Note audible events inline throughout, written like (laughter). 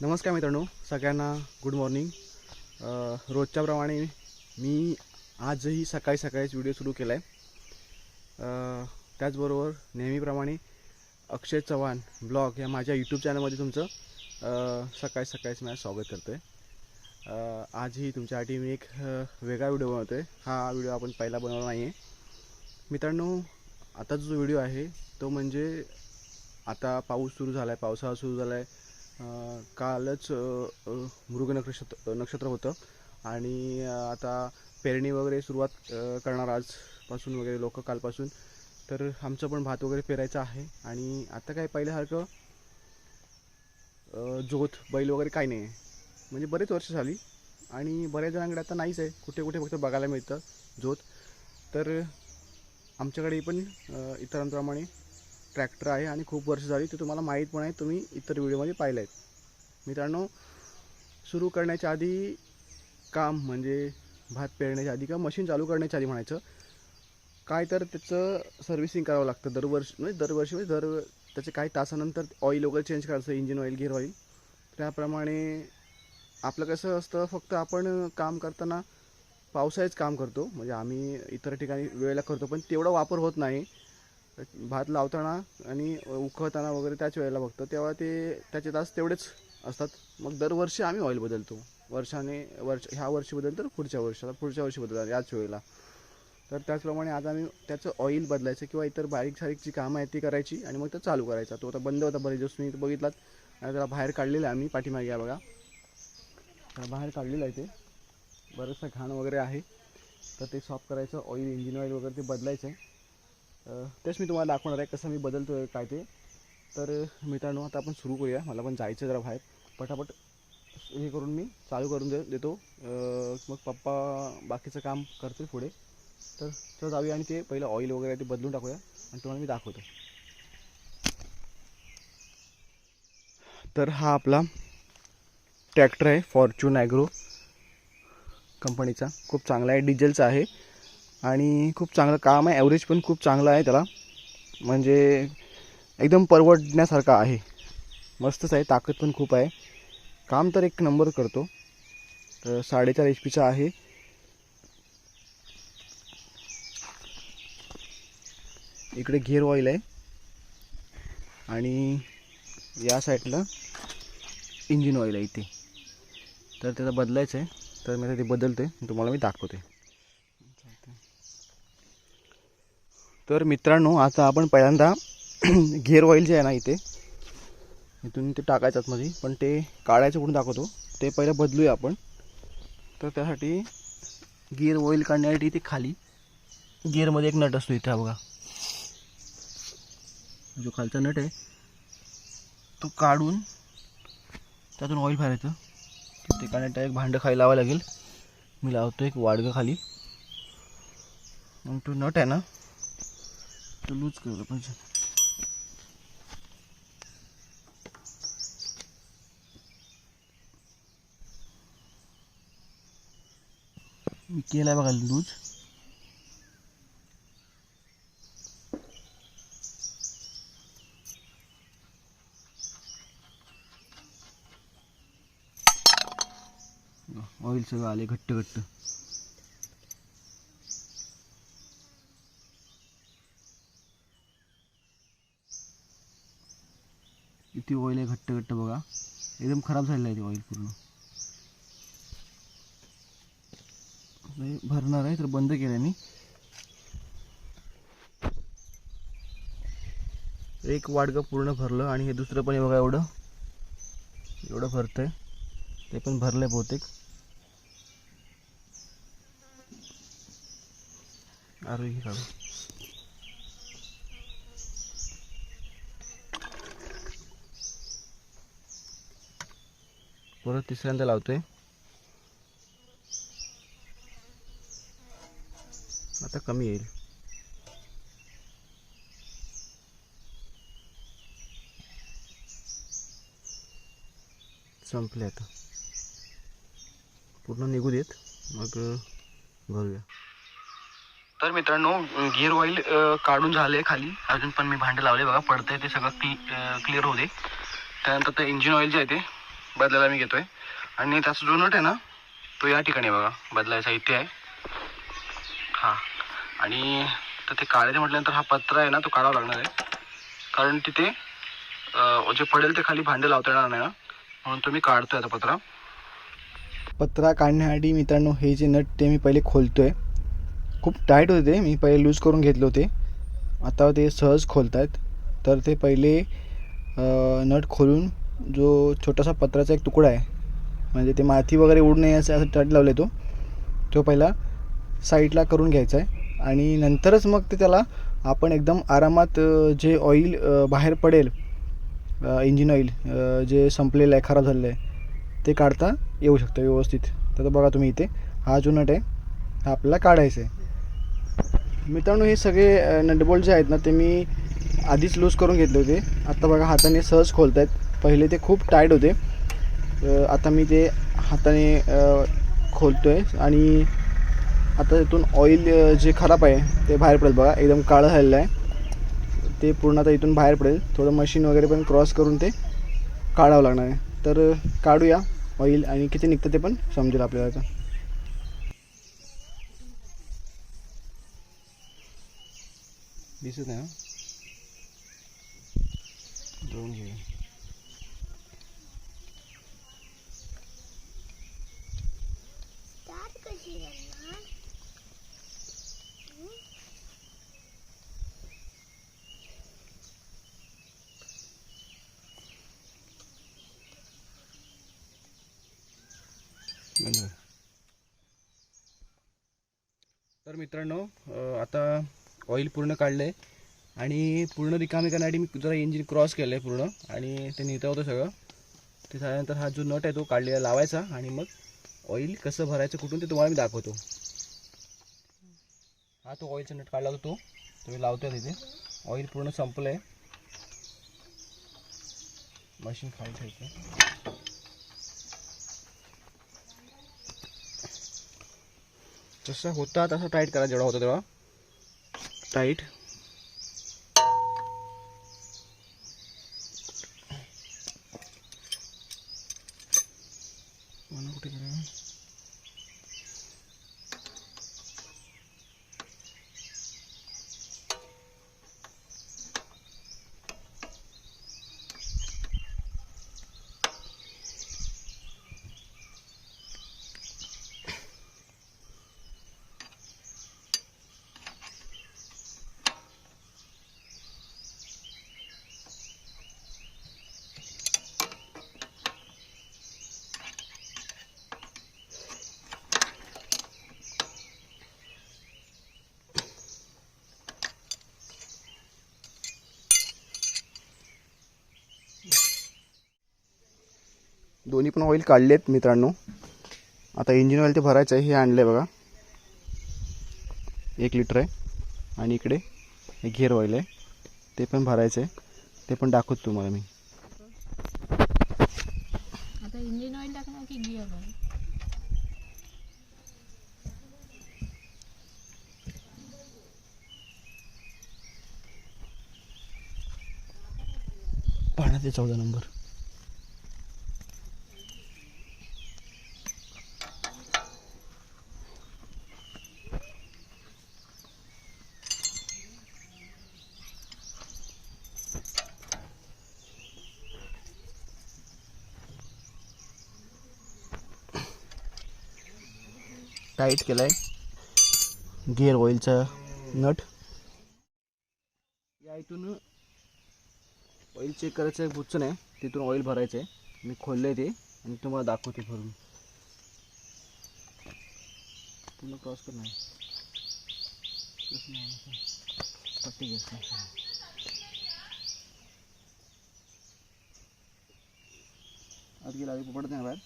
नमस्कार मित्रांनो सगळ्यांना गुड मॉर्निंग रोजच्याप्रमाणे मी आजही सकाळी सकाळीच व्हिडिओ सुरू केला आहे त्याचबरोबर नेहमीप्रमाणे अक्षय चव्हाण ब्लॉग या माझ्या यूट्यूब चॅनलमध्ये तुमचं सकाळी सकाळीच माझं स्वागत करतो आहे आजही तुमच्यासाठी मी एक वेगळा व्हिडिओ बनवतो आहे हा व्हिडिओ आपण पहिला बनवला नाही आहे मित्रांनो आता जो व्हिडिओ आहे तो म्हणजे आता पाऊस सुरू झाला आहे पावसाळा सुरू झाला आहे कालच मृग नक्षत्र नक्षत्र होतं. आणि आता पेरणी वगैरे सुरुवात करणार आजपासून वगैरे लोक कालपासून. तर आमचं पण भात वगैरे पेरायचं आहे. आणि आता काय पहिल्यासारखं जोत बैल वगैरे काही नाही आहे. म्हणजे बरेच वर्ष झाली. आणि बऱ्याच जणांकडे आता नाहीच आहे. कुठे कुठे फक्त बघायला मिळतं जोत. तर आमच्याकडे पण इतरांप्रमाणे ट्रॅक्टर आहे आणि खूप वर्ष झाली ते तुम्हाला माहीत पण आहे तुम्ही इतर व्हिडिओमध्ये पाहिलं आहेत मित्रांनो सुरू करण्याच्या आधी काम म्हणजे भात पेरण्याच्या आधी किंवा मशीन चालू करण्याच्या आधी म्हणायचं काय तर त्याचं सर्व्हिसिंग करावं लागतं. दरवर्षी म्हणजे दरवर्षी म्हणजे दर त्याचे काही तासानंतर ऑईल वगैरे चेंज करायचं इंजिन ऑईल गिअर ऑइल त्याप्रमाणे आपलं कसं असतं फक्त आपण काम करताना पावसाळीच काम करतो. म्हणजे आम्ही इतर ठिकाणी वेळेला करतो पण तेवढा वापर होत नाही. भात लावताना आणि उखळताना वगैरे त्याच वेळेला बघतो. तेव्हा ते त्याचे तास तेवढेच असतात. मग दरवर्षी आम्ही ऑइल बदलतो. वर्षाने वर्ष ह्या वर्षी बदल तर पुढच्या वर्षाला पुढच्या वर्षी बदलतो याच वेळेला. तर त्याचप्रमाणे आज आम्ही त्याचं ऑइल बदलायचं किंवा इतर बारीक सारीक जी कामं आहेत ती करायची आणि मग तो चालू करायचा. तो आता बंद होता बरेच दिवस मी बघितलात. आणि त्याला बाहेर काढलेलं आहे आम्ही पाठीमागे आहे बघा. त्याला बाहेर काढलेलं आहे ते. बरंचसं घाण वगैरे आहे. तर ते सॉफ्ट करायचं ऑइल इंजिन ऑइल वगैरे ते बदलायचं. आहे तेच मी तुम्हाला दाखवणार आहे कसं मी बदलतो आहे काय ते. तर मित्रांनो आता आपण सुरू करूया. मला पण जायचं जरा बाहेर. पटापट हे करून मी चालू करून दे देतो. मग पप्पा बाकीचं काम करतील पुढे. तर चला जाऊया आणि ते पहिलं ऑइल वगैरे ते बदलून टाकूया आणि तुम्हाला मी दाखवतो. तर हा आपला ट्रॅक्टर आहे फॉर्च्यून ॲग्रो कंपनीचा खूप चांगला आहे. डिझेलचा आहे. आणि खूप चांगलं काम आहे. ॲव्हरेज पण खूप चांगलं आहे त्याला. म्हणजे एकदम परवडण्यासारखं आहे. मस्तच आहे. ताकद पण खूप आहे. काम तर एक नंबर करतो. तर साडेचार एच पीचा आहे. इकडे गिअर ऑइल आहे. आणि या साईडला इंजिन ऑइल आहे इथे. तर त्याला बदलायचं आहे. तर मी ते बदलते तुम्हाला मी दाखवते तर मित्रांनो आता आपण पहिल्यांदा (clears throat) गिअर ऑइल जे आहे ना इथे इथून ते टाकायचं आतमध्ये. पण ते काढायचं कुठून दाखवतो? ते पहिलं बदलूया आपण. तर त्यासाठी गिअर ऑइल काढण्यासाठी इथे खाली गिअरमध्ये एक नट असतो इथे हा बघा. जो खालचा नट आहे तो काढून त्यातून ऑइल भरायचं ते काढण्यात एक भांडं खाली लावावं लागेल. मी लावतो एक वाडगं खाली. मग तो नट आहे ना तर लूज करायला पाहिजे मी केला बघा लूज. ऑइल सगळं आले घट्ट घट्ट. किती ऑइल आहे घट्ट घट्ट बघा. एकदम खराब झालेलं आहे ते ऑइल पूर्ण. नाही भरणार आहे तर बंद केल्याने एक वाडगं पूर्ण भरलं आणि हे दुसरं पण बघा एवढं. एवढं भरतंय. ते पण भरलंय बहुतेक. आरोग्य काढू परत तिसऱ्यांदा लावतोय. आता कमी येईल. संपले आता. पूर्ण निघू देत. मग भरूया. तर मित्रांनो गिअर ऑइल काढून झाले खाली. अजून पण मी भांडे लावले बघा. पडतंय ते सगळं क्लिअर होते त्यानंतर ते इंजिन ऑइल जे आहे ते बदलायला मी घेतोय. आणि त्याचा जो नट आहे ना तो या ठिकाणी बघा. बदलायचा इथे आहे. हा. आणि तर ते काढायचं म्हटल्यानंतर हा पत्रा आहे ना तो काढावा लागणार आहे. कारण तिथे जे पडेल ते खाली भांडे लावता येणार नाही ना. म्हणून तो मी काढतोय आता पत्रा. पत्रा काढण्यासाठी मित्रांनो हे जे नट ते मी पहिले खोलतोय. खूप टाईट होते मी पहिले लूज करून घेतले होते. आता ते सहज खोलत आहेत तर ते पहिले नट खोलून जो छोटासा पत्राचा एक तुकडा आहे म्हणजे ते माती वगैरे उडू नये असं असं लावले तो. तो पहिला साईडला करून घ्यायचा आहे आणि नंतरच मग ते त्याला आपण एकदम आरामात जे ऑइल बाहेर पडेल इंजिन ऑइल जे संपलेलं आहे खराब झालेलं आहे ते काढता येऊ शकतं व्यवस्थित. तर बघा तुम्ही इथे. हा जो नट आहे हा आपल्याला काढायचा आहे मित्रांनो हे सगळे नटबोल्ट जे आहेत ना ते मी आधीच लूज करून घेतले होते. आत्ता बघा हाताने सहज खोलत आहेत पहिले ते खूप टाईट होते. आता मी ते हाताने खोलतो आहे आणि आता इथून ऑइल जे खराब आहे ते बाहेर पडेल बघा. एकदम काळं झालेलं आहे. ते पूर्ण आता इथून बाहेर पडेल. थोडं मशीन वगैरे पण क्रॉस करून ते काढावं लागणार आहे. तर काढूया ऑइल आणि किती निघतं ते पण समजेल आपल्याला आता. दिसत नाही दोन घेऊया दात कशी करणार बंद कर. तर मित्रांनो आता ऑइल पूर्ण काढलं आहे आणि पूर्ण रिकामी करण्यासाठी मी जरा इंजिन क्रॉस केलं आहे पूर्ण. आणि ते नेतं होतं सगळं. ते झाल्यानंतर हा जो नट आहे तो काढलेला लावायचा. आणि मग ऑइल कसं भरायचं कुठून ते तुम्हाला मी दाखवतो. हा तो ऑइलचा नट काढला होता तो. तुम्ही लावतोय तिथे. ऑइल पूर्ण संपलं आहे मशीन खाली ठेवायचं जसा होता तसा टाईट करा जेवढा होता तेव्हा टाईट मला कुठे करा दोन्ही पण ऑइल काढलेत मित्रांनो. आता इंजिन ऑइल ते भरायचं आहे हे आणलं आहे बघा. एक लिटर आहे. आणि इकडे हे घेर ऑइल आहे. ते पण भरायचं आहे. ते पण दाखवतो तुम्हाला मी. आता इंजिन ऑइल टाकणार की गिअर ऑइल पाण्यात ते चौदा नंबर. टाईट केलाय. गिअर ऑइलचा नट. या इथून ऑइल चेक करायचं एक बुच्चन आहे तिथून ऑइल भरायचं आहे मी खोललं आहे ते आणि तुम्हाला दाखवते भरून. पूर्ण क्रॉस कर नाही पट्टी घेस आत गेला पडत नाही बाहेर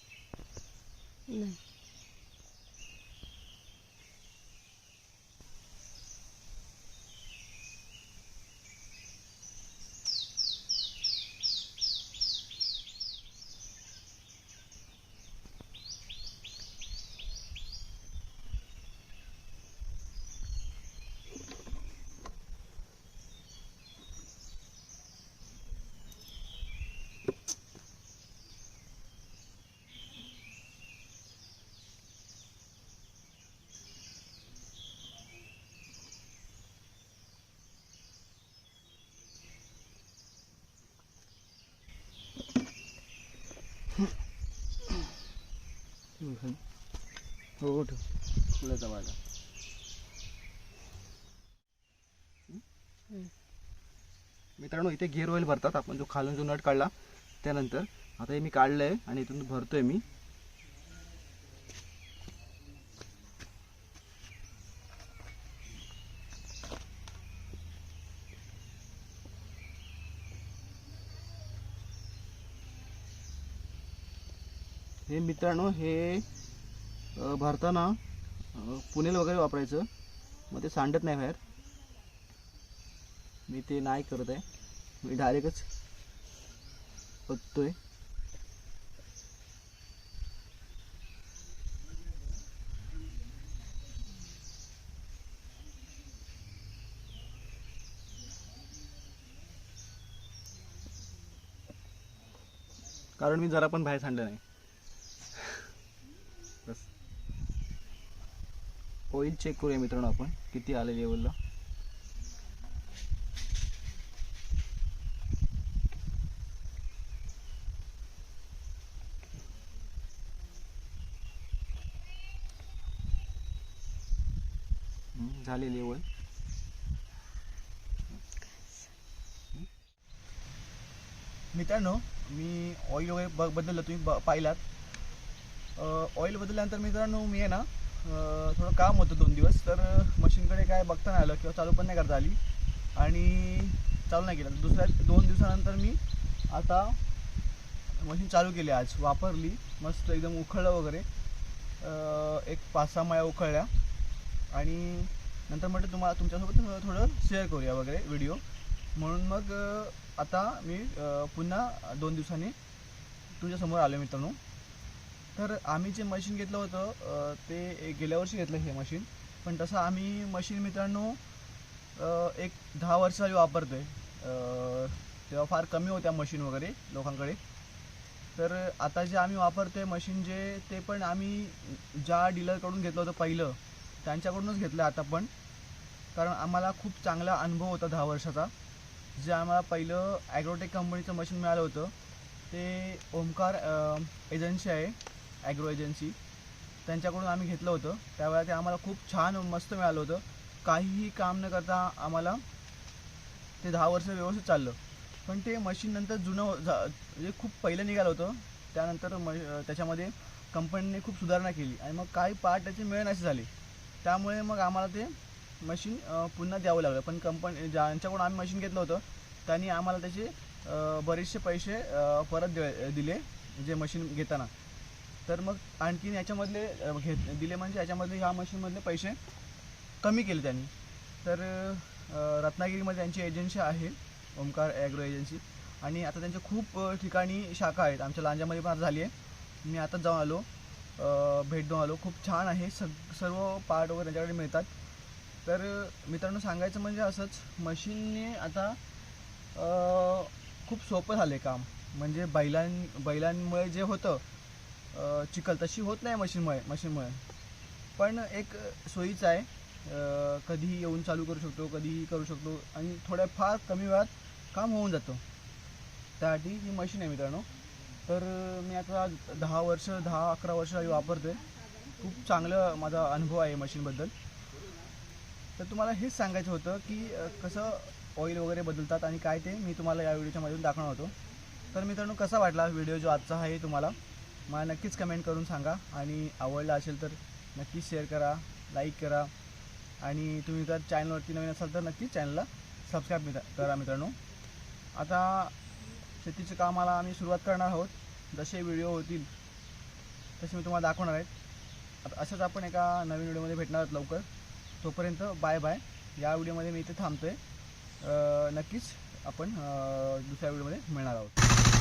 हो ठेव. फुलाचा वाजा मित्रांनो इथे गिअर ऑइल भरतात. आपण जो खालून जो नट काढला त्यानंतर आता हे मी काढलं आहे आणि इथून भरतोय मी. हे मित्रांनो हे भरताना पुणेल पुनेल वगैरे वापरायचं. मग ते सांडत नाही बाहेर. मी ते नाही करत आहे. मी डायरेक्टच पत्तोय कारण मी जरा पण बाहेर सांडलं नाही. ऑइल चेक करूया मित्रांनो आपण. किती आले लेवलला झाले लेवल मित्रांनो मी ऑइल वगैरे बदललं तुम्ही पाहिलात. ऑइल बदलल्यानंतर मित्रांनो मी आहे ना थोडं काम होतं दोन दिवस तर मशीनकडे काय बघता नाही आलं किंवा चालू पण नाही करता आली. आणि चालू नाही केलं. दुसऱ्या दोन दिवसानंतर मी आता मशीन चालू केली आज. वापरली मस्त एकदम उखळलं वगैरे. एक पाच सहा माया उखळल्या. आणि नंतर म्हटलं तुम्हाला तुमच्यासोबत थोडं थोडं शेअर करूया वगैरे व्हिडिओ म्हणून मग आता मी पुन्हा दोन दिवसांनी तुझ्यासमोर आलो मित्रांनो. तर आम्ही जे मशीन घेतलं होतं ते गेल्या वर्षी घेतलं हे मशीन पण तसं आम्ही मशीन मित्रांनो एक दहा वर्ष वापरतो वापरतोय तेव्हा फार कमी होत्या मशीन वगैरे लोकांकडे. तर आता जे आम्ही वापरतो आहे मशीन जे ते पण आम्ही ज्या डीलरकडून घेतलं होतं पहिलं त्यांच्याकडूनच घेतलं आता पण. कारण आम्हाला खूप चांगला अनुभव होता दहा वर्षाचा. जे आम्हाला पहिलं ॲग्रोटेक कंपनीचं मशीन मिळालं होतं ते ओमकार एजन्सी आहे. ॲग्रो एजन्सी त्यांच्याकडून आम्ही घेतलं होतं. त्यावेळेला ते आम्हाला खूप छान मस्त मिळालं होतं. काहीही काम न करता आम्हाला ते दहा वर्ष व्यवस्थित चाललं. पण ते मशीन नंतर जुनं झा म्हणजे खूप पहिलं निघालं होतं. त्यानंतर म त्याच्यामध्ये कंपनीने खूप सुधारणा केली आणि मग काही पार्ट त्याचे मिळेनासे झाले. त्यामुळे मग आम्हाला ते मशीन पुन्हा द्यावं लागलं. पण कंपनी ज्यांच्याकडून आम्ही मशीन घेतलं होतं त्यांनी आम्हाला त्याचे बरेचसे पैसे परत दिले जे मशीन घेताना. तर मग आणखीन याच्यामधले घेत दिले म्हणजे याच्यामधले ह्या मशीनमधले पैसे कमी केले त्यांनी. तर रत्नागिरीमध्ये त्यांची एजन्सी आहे ओमकार ॲग्रो एजन्सी. आणि आता त्यांच्या खूप ठिकाणी शाखा आहेत. आमच्या लांजामध्ये पण आता झाली आहे. मी आता जाऊन आलो. भेट देऊन आलो. खूप छान आहे. सग सर्व पार्ट वगैरे त्यांच्याकडे मिळतात. तर मित्रांनो सांगायचं म्हणजे असंच मशीनने आता खूप सोपं झालं आहे काम. म्हणजे बैलां बैलांमुळे जे होतं चिखल तशी होत नाही मशीनमुळे मशीनमुळे. पण एक सोयीचं आहे. कधीही येऊन चालू करू शकतो कधीही करू शकतो आणि थोड्या फार कमी वेळात काम होऊन जातं. त्यासाठी ही मशीन आहे मित्रांनो. तर मी आता दहा वर्ष दहा अकरा वर्ष वापरतो आहे खूप चांगलं माझा अनुभव आहे मशीनबद्दल. तर तुम्हाला हेच सांगायचं होतं की कसं ऑइल वगैरे बदलतात आणि काय ते मी तुम्हाला या व्हिडिओच्या मधून दाखवणार होतो. तर मित्रांनो कसा वाटला व्हिडिओ जो आजचा आहे तुम्हाला? मला नक्कीच कमेंट करून सांगा. आणि आवडला असेल तर नक्कीच शेअर करा लाईक करा. आणि तुम्ही जर चॅनलवरती नवीन असाल तर नक्कीच चॅनलला सबस्क्राईब मित्र करा मित्रांनो. आता शेतीच्या कामाला आम्ही सुरुवात करणार आहोत. जसे व्हिडिओ होतील तसे मी तुम्हाला दाखवणार आहेत. आता असंच आपण एका नवीन व्हिडिओमध्ये भेटणार आहोत लवकर. तोपर्यंत बाय बाय या व्हिडिओमध्ये मी इथे थांबतो आहे नक्कीच आपण दुसऱ्या व्हिडिओमध्ये मिळणार आहोत.